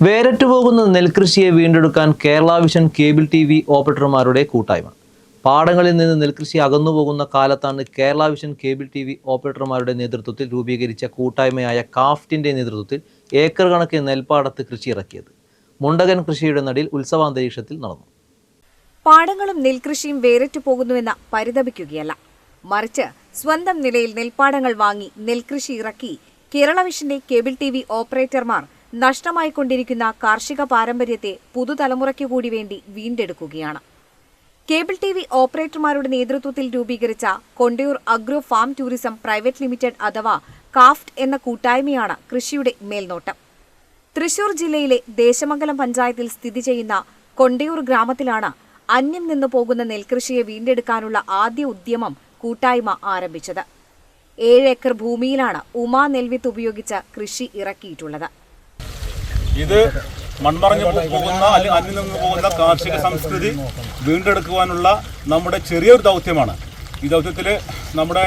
വേരറ്റുപോകുന്ന നെൽകൃഷിയെ വീണ്ടെടുക്കാൻ Kerala vision cable T V ഓപ്പറേറ്റർമാരുടെ കൂട്ടായ്മ. പാടങ്ങളിൽ നിന്ന് നെൽകൃഷി അകന്നുപോകുന്ന കാലത്താണ് Kerala vision cable T V ഓപ്പറേറ്റർമാരുടെ നേതൃത്വത്തിൽ രൂപീകരിച്ച കൂട്ടായ്മയായ കാഫ്റ്റിന്റെ നേതൃത്വത്തിൽ ഏക്കർ കണക്കിന് നെൽപ്പാടത്ത് കൃഷി ഇറക്കിയത്. മുണ്ടകൻ കൃഷിയുടെ നടിയിൽ ഉത്സവാന്തരീക്ഷത്തിൽ നടന്നു. പാടങ്ങളും നെൽകൃഷിയും വേറിട്ടു പോകുന്നുവെന്ന് പരിതപിക്കുകയല്ല. മറിച്ച് സ്വന്തം നിലയിൽ നെൽപ്പാടങ്ങൾ വാങ്ങി നെൽകൃഷി ഇറക്കി കേരള വിഷന്റെ കേബിൾ ടി വി ഓപ്പറേറ്റർമാർ നഷ്ടമായിക്കൊണ്ടിരിക്കുന്ന കാർഷിക പാരമ്പര്യത്തെ പുതുതലമുറയ്ക്കു കൂടി വേണ്ടി വീണ്ടെടുക്കുകയാണ്. കേബിൾ ടി വി ഓപ്പറേറ്റർമാരുടെ നേതൃത്വത്തിൽ രൂപീകരിച്ച Kondayur agro farm tourism private limited അഥവാ കാഫ്റ്റ് എന്ന കൂട്ടായ്മയാണ് കൃഷിയുടെ മേൽനോട്ടം. തൃശൂർ ജില്ലയിലെ ദേശമംഗലം പഞ്ചായത്തിൽ സ്ഥിതി ചെയ്യുന്ന കൊണ്ടയൂർ ഗ്രാമത്തിലാണ് അന്യം നിന്നു പോകുന്ന നെൽകൃഷിയെ വീണ്ടെടുക്കാനുള്ള ആദ്യ ഉദ്യമം കൂട്ടായ്മ ആരംഭിച്ചത്. ഏഴ് ഏക്കർ ഭൂമിയിലാണ് ഉമാ നെൽവിത്ത് ഉപയോഗിച്ച് കൃഷി ഇറക്കിയിട്ടുള്ളത്. ഇത് മൺമറഞ്ഞു പോകുന്ന അല്ലെങ്കിൽ അന്യം നിന്ന് പോകുന്ന കാർഷിക സംസ്കൃതി വീണ്ടെടുക്കുവാനുള്ള നമ്മുടെ ചെറിയൊരു ദൗത്യമാണ്. ഈ ദൗത്യത്തിൽ നമ്മുടെ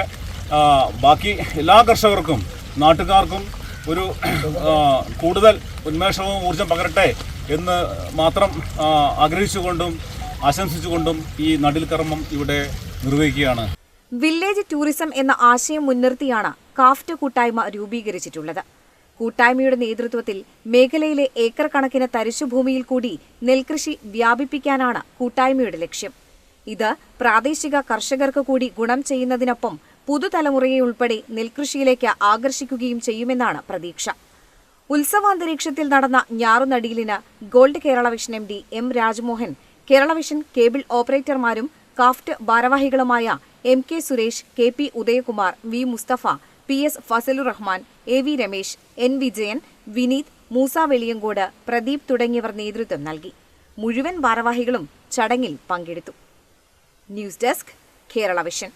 ബാക്കി എല്ലാ കർഷകർക്കും നാട്ടുകാർക്കും ഒരു കൂടുതൽ ഉന്മേഷവും ഊർജം പകരട്ടെ എന്ന് മാത്രം ആഗ്രഹിച്ചുകൊണ്ടും ആശംസിച്ചുകൊണ്ടും ഈ നടിൽ കർമ്മം ഇവിടെ നിർവഹിക്കുകയാണ്. വില്ലേജ് ടൂറിസം എന്ന ആശയം മുൻനിർത്തിയാണ് കാഫ്റ്റ് കൂട്ടായ്മ രൂപീകരിച്ചിട്ടുള്ളത്. കൂട്ടായ്മയുടെ നേതൃത്വത്തിൽ മേഖലയിലെ ഏക്കർ കണക്കിന് തരിശുഭൂമിയിൽ കൂടി നെൽകൃഷി വ്യാപിപ്പിക്കാനാണ് കൂട്ടായ്മയുടെ ലക്ഷ്യം. ഇത് പ്രാദേശിക കർഷകർക്ക് കൂടി ഗുണം ചെയ്യുന്നതിനൊപ്പം പുതുതലമുറയെ ഉൾപ്പെടെ നെൽകൃഷിയിലേക്ക് ആകർഷിക്കുകയും ചെയ്യുമെന്നാണ് പ്രതീക്ഷ. ഉത്സവാന്തരീക്ഷത്തിൽ നടന്ന ഞാറുനടിയിലിന് gold Kerala vision M D M Rajmohan Kerala vision cable ഓപ്പറേറ്റർമാരും കാഫ്റ്റ് ഭാരവാഹികളുമായ M K Suresh K P Udayakumar V Musthafa P S Fazlur Rahman A V Ramesh N Vijayan Vineeth Moosa Veliyankode Pradeep തുടങ്ങിയവർ നേതൃത്വം നൽകി. മുഴുവൻ ഭാരവാഹികളും ചടങ്ങിൽ പങ്കെടുത്തു. News desk Kerala vision.